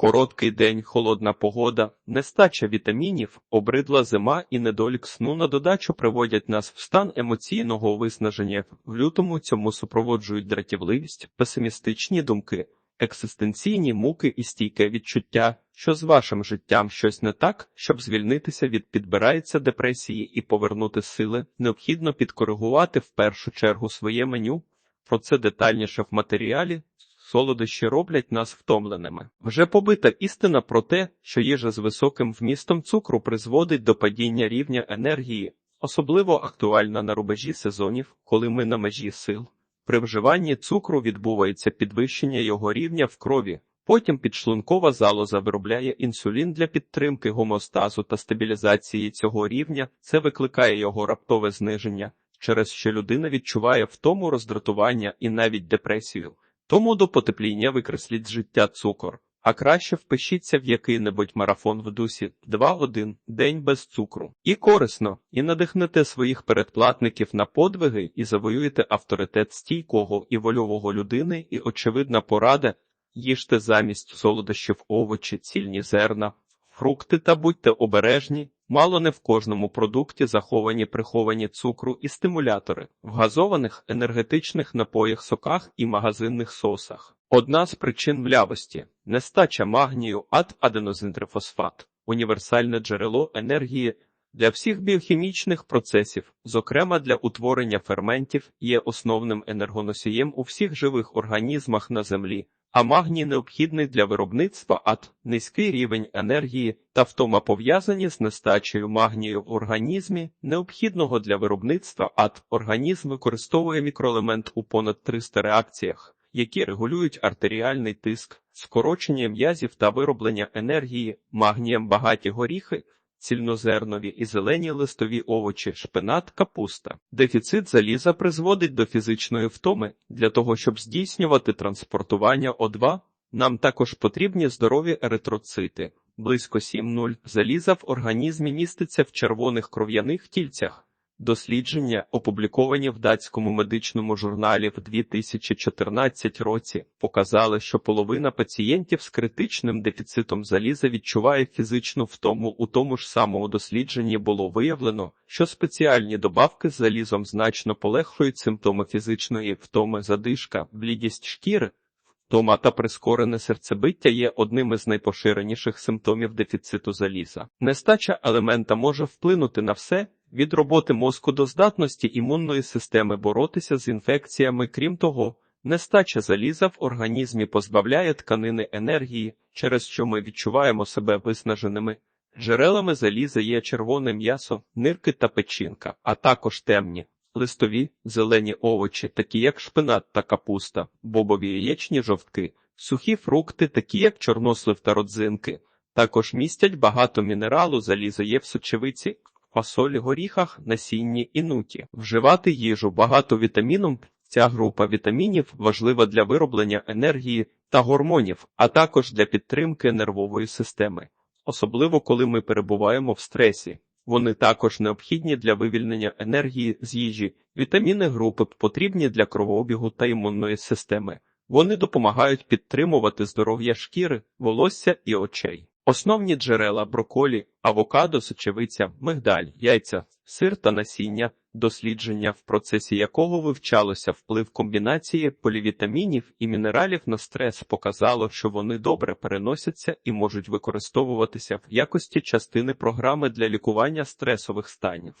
Короткий день, холодна погода, нестача вітамінів, обридла зима і недолік сну на додачу приводять нас в стан емоційного виснаження. В лютому цьому супроводжують дратівливість, песимістичні думки, екзистенційні муки і стійке відчуття, що з вашим життям щось не так, щоб звільнитися від підбирається депресії і повернути сили, необхідно підкоригувати в першу чергу своє меню. Про це детальніше в матеріалі. Солодощі роблять нас втомленими. Вже побита істина про те, що їжа з високим вмістом цукру призводить до падіння рівня енергії, особливо актуальна на рубежі сезонів, коли ми на межі сил. При вживанні цукру відбувається підвищення його рівня в крові. Потім підшлункова залоза виробляє інсулін для підтримки гомостазу та стабілізації цього рівня. Це викликає його раптове зниження, через що людина відчуває втому роздратування і навіть депресію. Тому до потепління викресліть життя цукор, а краще впишіться в який-небудь марафон в дусі 2-1 день без цукру. І корисно, і надихнете своїх передплатників на подвиги і завоюєте авторитет стійкого і вольового людини, і очевидна порада їжте замість солодощів овочі, цільні зерна, фрукти та будьте обережні. Мало не в кожному продукті заховані приховані цукру і стимулятори в газованих енергетичних напоях, соках і магазинних сосах. Одна з причин млявості нестача магнію, ад-аденозинтрифосфат, універсальне джерело енергії для всіх біохімічних процесів, зокрема для утворення ферментів, є основним енергоносієм у всіх живих організмах на землі а магній необхідний для виробництва ад, низький рівень енергії та втома пов'язані з нестачею магнію в організмі, необхідного для виробництва ад. Організм використовує мікроелемент у понад 300 реакціях, які регулюють артеріальний тиск, скорочення м'язів та вироблення енергії, магнієм багаті горіхи. Цільнозернові і зелені листові овочі, шпинат, капуста. Дефіцит заліза призводить до фізичної втоми. Для того, щоб здійснювати транспортування О2, нам також потрібні здорові еритроцити. Близько 7,0 заліза в організмі міститься в червоних кров'яних тільцях. Дослідження, опубліковані в датському медичному журналі в 2014 році, показали, що половина пацієнтів з критичним дефіцитом заліза відчуває фізичну втому. У тому ж самому дослідженні було виявлено, що спеціальні добавки з залізом значно полегшують симптоми фізичної втоми, задишка, блідість шкіри. Втома та прискорене серцебиття є одним із найпоширеніших симптомів дефіциту заліза. Нестача елемента може вплинути на все від роботи мозку до здатності імунної системи боротися з інфекціями. Крім того, нестача заліза в організмі позбавляє тканини енергії, через що ми відчуваємо себе виснаженими. Джерелами заліза є червоне м'ясо, нирки та печінка, а також темні. Листові, зелені овочі, такі як шпинат та капуста, бобові яєчні жовтки, сухі фрукти, такі як чорнослив та родзинки, також містять багато мінералу, заліза є в сочевиці, фасолі, горіхах, насінні і нуті. Вживати їжу багато вітаміном. Ця група вітамінів важлива для вироблення енергії та гормонів, а також для підтримки нервової системи, особливо коли ми перебуваємо в стресі. Вони також необхідні для вивільнення енергії з їжі. Вітаміни групи потрібні для кровообігу та імунної системи. Вони допомагають підтримувати здоров'я шкіри, волосся і очей. Основні джерела броколі, авокадо, сочевиця, мигдаль, яйця, сир та насіння, дослідження, в процесі якого вивчалося вплив комбінації полівітамінів і мінералів на стрес, показало, що вони добре переносяться і можуть використовуватися в якості частини програми для лікування стресових станів.